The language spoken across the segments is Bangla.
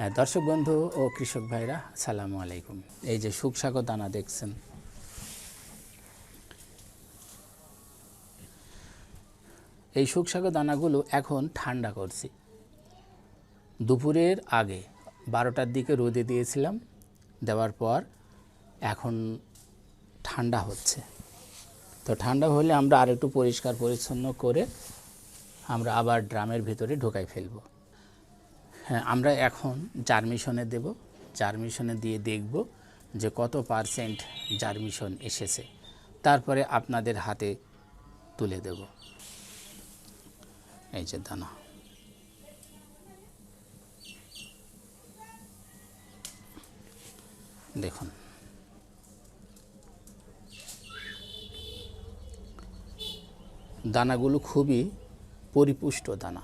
হ্যাঁ দর্শক বন্ধু ও কৃষক ভাইরা সালামু আলাইকুম। এই যে সুখসাগর দানা দেখছেন। এই সুখসাগর দানাগুলো এখন ঠান্ডা করছি। দুপুরের আগে বারোটার দিকে রোদে দিয়েছিলাম, দেওয়ার পর এখন ঠান্ডা হচ্ছে। তো ঠান্ডা হলে আমরা আর একটু পরিষ্কার পরিচ্ছন্ন করে আমরা আবার ড্রামের ভিতরে ঢোকাই ফেলব। হ্যাঁ আমরা এখন জার্মিশনে দেব। জার্মিশনে দিয়ে দেখব যে কত পারসেন্ট জার্মিশন এসেছে। তারপরে আপনাদের হাতে তুলে দেব। এই যে দানা। দেখুন। দানাগুলো খুবই পরিপুষ্ট দানা,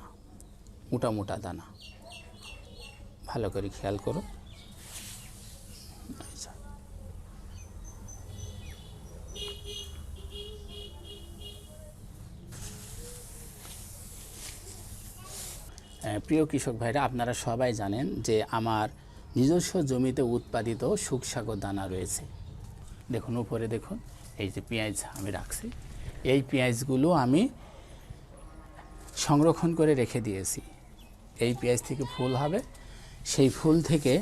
মোটা মোটা দানা। ভালো করে খেয়াল করো। আচ্ছা। প্রিয় কৃষক ভাইরা, আপনারা সবাই জানেন যে আমার নিজস্ব জমিতে উৎপাদিত সুখসাগর দানা রয়েছে। দেখুন, উপরে দেখুন, এই যে পেঁয়াজ আমি রাখছি। এই পেঁয়াজগুলো আমি সংরক্ষণ করে রেখে দিয়েছি। এই পেঁয়াজ থেকে ফুল হবে সেই ফুল থেকে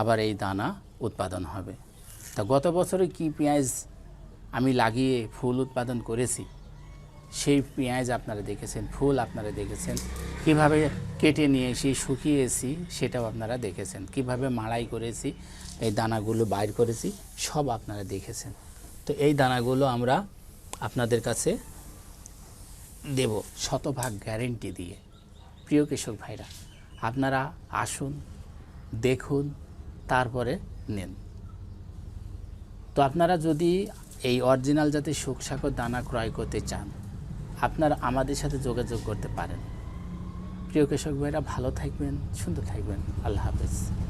আবার এই দানা উৎপাদন হবে। তা গত বছরে কি পেঁয়াজ আমি লাগিয়ে ফুল উৎপাদন করেছি? সেই পেঁয়াজ আপনারা দেখেছেন, ফুল আপনারা দেখেছেন। কীভাবে কেটে নিয়ে এসে শুকিয়েছি সেটাও আপনারা দেখেছেন। কীভাবে মাড়াই করেছি, এই দানাগুলো বাইর করেছি, সব আপনারা দেখেছেন। তো এই দানাগুলো আমরা আপনাদের কাছে দেব শতভাগ গ্যারেন্টি দিয়ে। প্রিয় কৃষক ভাইরা আপনারা আসুন, দেখুন, তারপরে নেন। তো আপনারা যদি এই অরিজিনাল জাতের সুখসাগর দানা ক্রয় করতে চান, আপনারা আমাদের সাথে যোগাযোগ করতে পারেন। প্রিয় কৃষক ভাইরা, ভালো থাকবেন, সুন্দর থাকবেন। আল্লাহ হাফেজ।